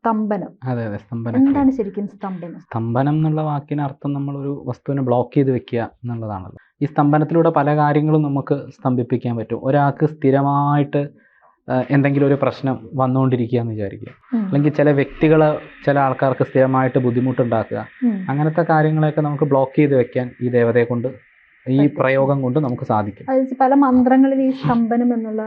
സ്തംഭനം. അതെ അതെ സ്തംഭനം എന്താണ് ശരിക്കും സ്തംഭനം? സ്തംഭനം എന്നുള്ള വാക്കിന് അർത്ഥം നമ്മൾ ഒരു വസ്തുവിനെ ബ്ലോക്ക് ചെയ്ത് വെക്കുക എന്നുള്ളതാണല്ലോ. ഈ സ്തംഭനത്തിലൂടെ പല കാര്യങ്ങളും നമുക്ക് സ്തംഭിപ്പിക്കാൻ പറ്റും. ഒരാൾക്ക് സ്ഥിരമായിട്ട് എന്തെങ്കിലും ഒരു പ്രശ്നം വന്നുകൊണ്ടിരിക്കുക എന്ന് വിചാരിക്കുക. അല്ലെങ്കിൽ ചില വ്യക്തികൾ ചില ആൾക്കാർക്ക് സ്ഥിരമായിട്ട് ബുദ്ധിമുട്ടുണ്ടാക്കുക. അങ്ങനത്തെ കാര്യങ്ങളെയൊക്കെ നമുക്ക് ബ്ലോക്ക് ചെയ്ത് വെക്കാൻ ഈ ദേവതയെ കൊണ്ട് ഈ പ്രയോഗം കൊണ്ട് നമുക്ക് സാധിക്കും. പല മന്ത്രങ്ങളിൽ ഈ സ്തംഭനം എന്നുള്ള.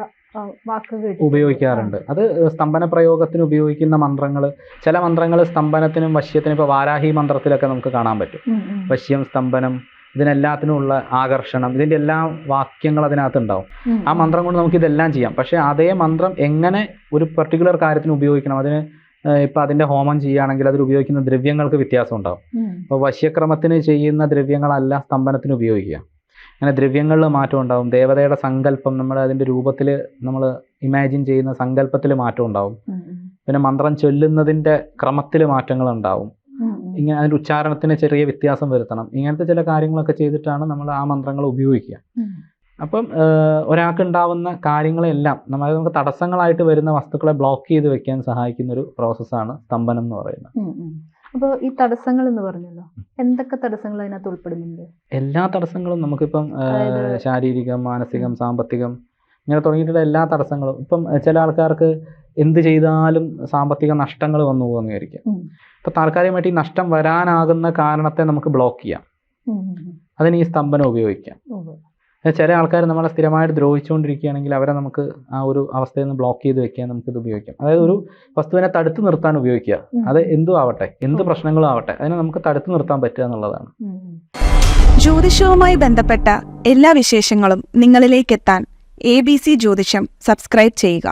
ഉപയോഗിക്കാറുണ്ട്. അത് സ്തംഭന പ്രയോഗത്തിന് ഉപയോഗിക്കുന്ന മന്ത്രങ്ങൾ ചില മന്ത്രങ്ങൾ സ്തംഭനത്തിനും വശ്യത്തിനും ഇപ്പോൾ വാരാഹി മന്ത്രത്തിലൊക്കെ നമുക്ക് കാണാൻ പറ്റും. വശ്യം സ്തംഭനം ഇതിനെല്ലാത്തിനുമുള്ള ആകർഷണം ഇതിന്റെ എല്ലാ വാക്യങ്ങൾ അതിനകത്ത് ഉണ്ടാവും. ആ മന്ത്രം കൊണ്ട് നമുക്ക് ഇതെല്ലാം ചെയ്യാം. പക്ഷേ അതേ മന്ത്രം എങ്ങനെ ഒരു പെർട്ടിക്കുലർ കാര്യത്തിന് ഉപയോഗിക്കണം? അതിന് ഇപ്പം അതിന്റെ ഹോമം ചെയ്യുകയാണെങ്കിൽ അതിൽ ഉപയോഗിക്കുന്ന ദ്രവ്യങ്ങൾക്ക് വ്യത്യാസം ഉണ്ടാവും. അപ്പോൾ വശ്യക്രമത്തിന് ചെയ്യുന്ന ദ്രവ്യങ്ങളല്ല സ്തംഭനത്തിന് ഉപയോഗിക്കുക. അങ്ങനെ ദ്രവ്യങ്ങളിൽ മാറ്റം ഉണ്ടാവും ദേവതയുടെ സങ്കല്പം നമ്മൾ അതിന്റെ രൂപത്തിൽ നമ്മൾ ഇമാജിൻ ചെയ്യുന്ന സങ്കല്പത്തിൽ മാറ്റം ഉണ്ടാവും. പിന്നെ മന്ത്രം ചൊല്ലുന്നതിന്റെ ക്രമത്തിൽ മാറ്റങ്ങൾ ഉണ്ടാവും. ഇങ്ങനെ അതിന്റെ ഉച്ചാരണത്തിന് ചെറിയ വ്യത്യാസം വരുത്തണം ഇങ്ങനത്തെ ചില കാര്യങ്ങളൊക്കെ ചെയ്തിട്ടാണ് നമ്മൾ ആ മന്ത്രങ്ങൾ ഉപയോഗിക്കുക. അപ്പം ഒരാൾക്ക് ഉണ്ടാവുന്ന കാര്യങ്ങളെല്ലാം നമ്മൾ നമുക്ക് തടസ്സങ്ങളായിട്ട് വരുന്ന വസ്തുക്കളെ ബ്ലോക്ക് ചെയ്ത് വെക്കാൻ സഹായിക്കുന്ന ഒരു പ്രോസസ്സാണ് സ്തംഭനം എന്ന് പറയുന്നത് ഉം. ഈ തടസ്സങ്ങൾ എന്ന് പറഞ്ഞല്ലോ എന്തൊക്കെ തടസ്സങ്ങൾ അതിനകത്ത് ഉൾപ്പെടുന്നുണ്ട്? എല്ലാ തടസ്സങ്ങളും നമുക്കിപ്പം ശാരീരികം മാനസികം സാമ്പത്തികം ഇങ്ങനെ തുടങ്ങിയിട്ടുള്ള എല്ലാ തടസ്സങ്ങളും. ഇപ്പം ചില ആൾക്കാർക്ക് എന്ത് ചെയ്താലും സാമ്പത്തിക നഷ്ടങ്ങൾ വന്നു പോകുന്ന വിചാരിക്കാം ഇപ്പൊ താൽക്കാലികമായിട്ട് ഈ നഷ്ടം വരാനാകുന്ന കാരണത്തെ നമുക്ക് ബ്ലോക്ക് ചെയ്യാം. അതിന് ഈ സ്തംഭനം ഉപയോഗിക്കാം. ചില ആൾക്കാർ നമ്മളെ സ്ഥിരമായിട്ട് ദ്രോഹിച്ചുകൊണ്ടിരിക്കുകയാണെങ്കിൽ അവരെ നമുക്ക് ആ ഒരു അവസ്ഥയിൽ നിന്ന് ബ്ലോക്ക് ചെയ്ത് വെക്കാൻ നമുക്ക് ഇത് ഉപയോഗിക്കാം. അതായത് ഒരു വസ്തുവിനെ തടുത്തു നിർത്താൻ ഉപയോഗിക്കുക. അത് എന്തും ആവട്ടെ എന്ത് പ്രശ്നങ്ങളും ആവട്ടെ അതിനെ നമുക്ക് തടുത്തു നിർത്താൻ പറ്റുക എന്നുള്ളതാണ്. ജ്യോതിഷവുമായി ബന്ധപ്പെട്ട എല്ലാ വിശേഷങ്ങളും നിങ്ങളിലേക്കെത്താൻ A B C Jyothisham subscribe ചെയ്യുക.